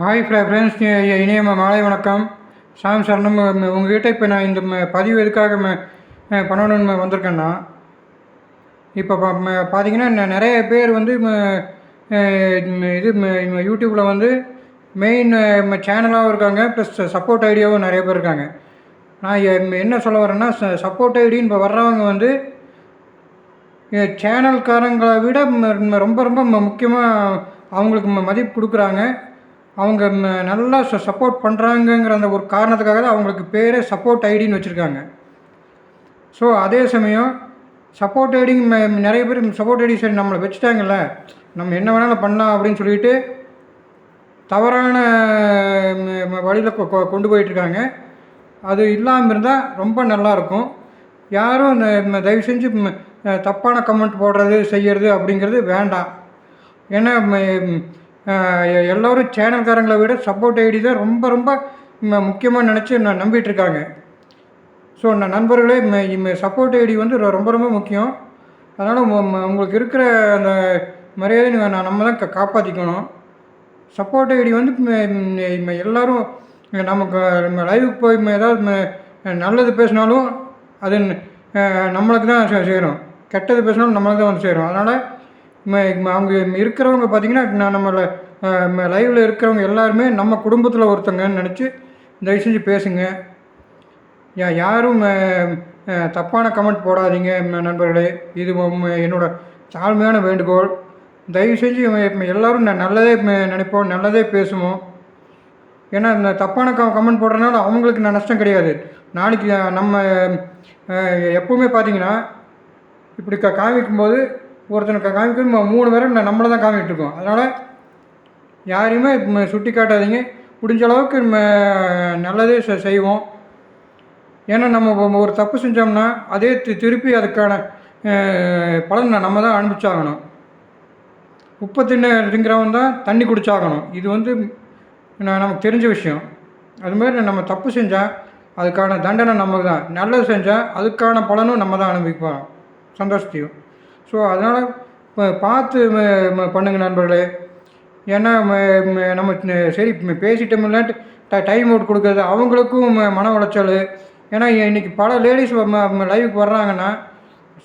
Hi friends இனிய மாலை வணக்கம். சாம் சார் நம்ம உங்ககிட்ட இப்போ நான் இந்த ம- பதிவு எதுக்காக ம- பண்ணணும்னு வந்திருக்கேன்னா இப்போ பார்த்தீங்கன்னா நிறைய பேர் வந்து இது யூடியூப்பில் வந்து மெயின் சேனலாகவும் இருக்காங்க. ப்ளஸ் சப்போர்ட் ஐடியாவும் நிறைய பேர் இருக்காங்க. நான் எ- என்ன சொல்ல வரேன்னா சப்போர்ட் ஐடின்னு இப்போ வர்றவங்க வந்து சேனல்காரங்களை விட ரொம்ப ரொம்ப முக்கியமாக அவங்களுக்கு ம- மதிப்பு கொடுக்குறாங்க. அவங்க ம- நல்லா சப்போர்ட் பண்ணுறாங்கங்கிற அந்த ஒரு காரணத்துக்காக தான் அவங்களுக்கு பேரே சப்போர்ட் ஐடின்னு வச்சுருக்காங்க. ஸோ அதே சமயம் சப்போர்ட் ஐடிங் நிறைய பேர் சப்போர்ட் ஐடி சரி நம்மளை வச்சுட்டாங்கல்ல நம்ம என்ன வேணாலும் பண்ணலாம் அப்படின்னு சொல்லிட்டு தவறான வழியில் கொண்டு போயிட்டுருக்காங்க அது இல்லாமல் இருந்தால் ரொம்ப நல்லாயிருக்கும் யாரும் இந்த தயவு செஞ்சு தப்பான கமெண்ட் போடுறது செய்கிறது அப்படிங்கிறது வேண்டாம். ஏன்னா எல்லோரும் சேனல்காரங்களை விட சப்போர்ட் ஐடி தான் ரொம்ப ரொம்ப முக்கியமாக நினச்சி நான் நம்பிகிட்ருக்காங்க ஸோ நான் நண்பர்களே சப்போர்ட் ஐடி வந்து ரொம்ப ரொம்ப முக்கியம். அதனால் உங்களுக்கு இருக்கிற அந்த மரியாதை நான் நம்ம தான் க காப்பாற்றிக்கணும் சப்போர்ட் ஐடி வந்து எல்லோரும் நமக்கு நம்ம லைவுக்கு போய் ஏதாவது நல்லது பேசினாலும் அது நம்மளுக்கு தான் செய்கிறோம் சேரும். கெட்டது பேசினாலும் நம்மளுக்கு தான் வந்து சேரும். அதனால் அவங்க இருக்கிறவங்க பார்த்தீங்கன்னா நான் நம்மளை லைவில் இருக்கிறவங்க எல்லாருமே நம்ம குடும்பத்தில் ஒருத்தங்கன்னு நினச்சி தயவு செஞ்சு பேசுங்க. யா யாரும் தப்பான கமெண்ட் போடாதீங்க நண்பர்களே. இது என்னோட தாழ்மையான வேண்டுகோள். தயவு செஞ்சு எல்லோரும் எல்லாரும் ந- நல்லதே நினைப்போம் நல்லதே பேசுவோம். ஏன்னா இந்த தப்பான க கமெண்ட் போடுறதுனால அவங்களுக்கு நான் நஷ்டம் கிடையாது. நாளைக்கு நம்ம எப்போவுமே எப்பவுமே பார்த்தீங்கன்னா இப்படி க காமிக்கும்போது ஒருத்தனுக்கு காமிக்கும் மூணு பேரும் நம்மளை தான் காமிக்கிட்டு இருக்கோம். அதனால் யாரையுமே சுட்டி காட்டாதீங்க முடிஞ்ச அளவுக்கு நம்ம நல்லதே செ- செய்வோம். ஏன்னா நம்ம ஒரு தப்பு செஞ்சோம்னா அதே தி- திருப்பி அதுக்கான பலன் பலனை நம்ம தான் அனுப்பிச்சாகணும் உப்பு தின்னுங்கிறவன் தான் தண்ணி குடிச்சாகணும். இது வந்து நமக்கு தெரிஞ்ச விஷயம். அதுமாரி நம்ம தப்பு செஞ்சால் அதுக்கான தண்டனை நமக்கு தான். நல்லது செஞ்சால் அதுக்கான பலனும் நம்ம தான் அனுபவிப்போம். சந்தோஷத்தையும். ஸோ அதனால் பார்த்து பண்ணுங்கள் நண்பர்களே. ஏன்னா நம்ம சரி ம- பேசிட்டோம்லான்ட்டு ட டைம் அவுட் கொடுக்குறது அவங்களுக்கும் மன உளைச்சல். ஏன்னா இன்றைக்கி பல லேடிஸ் லைவுக்கு வர்றாங்கன்னா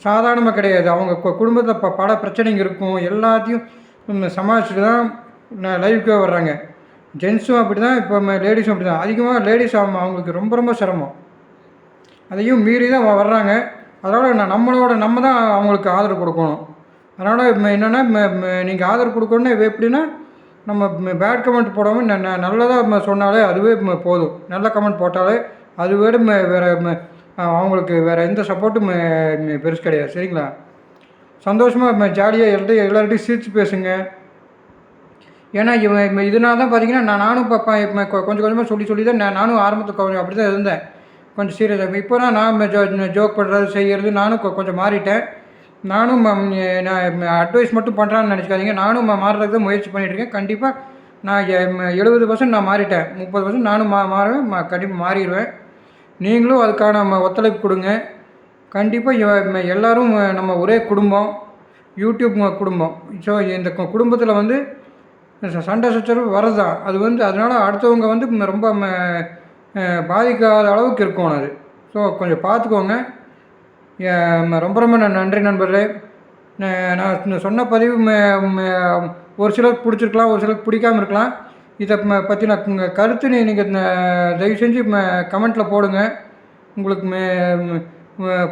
சாதாரணமாக கிடையாது. அவங்க குடும்பத்தில் ப பல பிரச்சனைங்க இருக்கும். எல்லாத்தையும் சமாளிச்சுட்டு தான் லைவுக்கே வர்றாங்க. ஜென்ஸும் அப்படி தான் இப்போ லேடிஸும் அப்படி தான் அதிகமாக லேடிஸ் அவங்களுக்கு ரொம்ப ரொம்ப சிரமம். அதையும் மீறி தான் வர்றாங்க. அதனால் என்ன நம்மளோட நம்ம தான் அவங்களுக்கு ஆதரவு கொடுக்கணும். அதனால் என்னென்னா நீங்கள் ஆதரவு கொடுக்கணுன்னா இது எப்படின்னா நம்ம பேட் கமெண்ட் போடாமல் ந- நல்லதாக சொன்னாலே அதுவே போதும். நல்ல கமெண்ட் போட்டாலே அது விட ம- அவங்களுக்கு வேறு எந்த சப்போர்ட்டும் பெருசு கிடையாது. சரிங்களா? சந்தோஷமாக ஜாலியாக எல்லாத்தையும் எல்லார்ட்டையும் சிரித்து பேசுங்க. ஏன்னா இவன் இதனால தான் பார்த்தீங்கன்னா நான் நானும் இப்போ கொஞ்சம் கொஞ்சமாக சொல்லி சொல்லி தான் நான் நானும் ஆரம்பத்தில் கொஞ்சம் அப்படி தான் இருந்தேன். கொஞ்சம் சீரியஸாக இப்போ தான் நான் ஜோ ஜோக் பண்ணுறது செய்கிறது நானும் கொ- கொஞ்சம் மாறிட்டேன். நானும் ம- நான் அட்வைஸ் மட்டும் பண்ணுறான்னு நினச்சிக்காதீங்க. நானும் மாறுறதுக்கு தான் முயற்சி பண்ணிகிட்ருக்கேன் கண்டிப்பாக நான் எழுபது பர்சன்ட் நான் மாறிட்டேன். முப்பது பர்சன்ட் நானும் மா மாறுவேன். மா கண்டிப்பாக மாறிடுவேன். நீங்களும் அதுக்கான ம- ஒத்துழைப்பு கொடுங்க. கண்டிப்பாக எல்லாரும் நம்ம ஒரே குடும்பம். யூடியூப் குடும்பம். ஸோ இந்த குடும்பத்தில் வந்து சண்டை சச்சரவு வரது தான் அது வந்து அதனால் அடுத்தவங்க வந்து ரொம்ப ம- பாதிக்காத அளவுக்கு இருக்கும் அது. ஸோ கொஞ்சம் பார்த்துக்கோங்க. ரொம்ப ரொம்ப நன்றி நண்பர்களே. நான் சொன்ன பதிவு ஒரு சிலருக்கு பிடிச்சிருக்கலாம் ஒரு சிலருக்கு பிடிக்காம இருக்கலாம். இதை பற்றி பற்றின உங்கள் கருத்து நீங்கள் தயவு செஞ்சு கமெண்ட்டில் போடுங்க. உங்களுக்கு மே-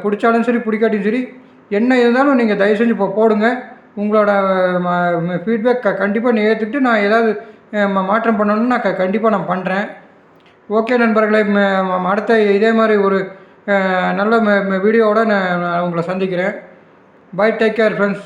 பிடிச்சாலும் சரி பிடிக்காட்டியும் சரி என்ன இருந்தாலும் நீங்கள் தயவு செஞ்சு இப்போ போடுங்க. உங்களோட ஃபீட்பேக் க கண்டிப்பாக நீ ஏற்றுக்கிட்டு நான் ஏதாவது மாற்றம் பண்ணணும்னு நான் கண்டிப்பாக நான் பண்ணுறேன் ஓகே நண்பர்களே அடுத்த இதே மாதிரி ஒரு நல்ல வீடியோவோட நான் நான் உங்களை சந்திக்கிறேன். Bye take care friends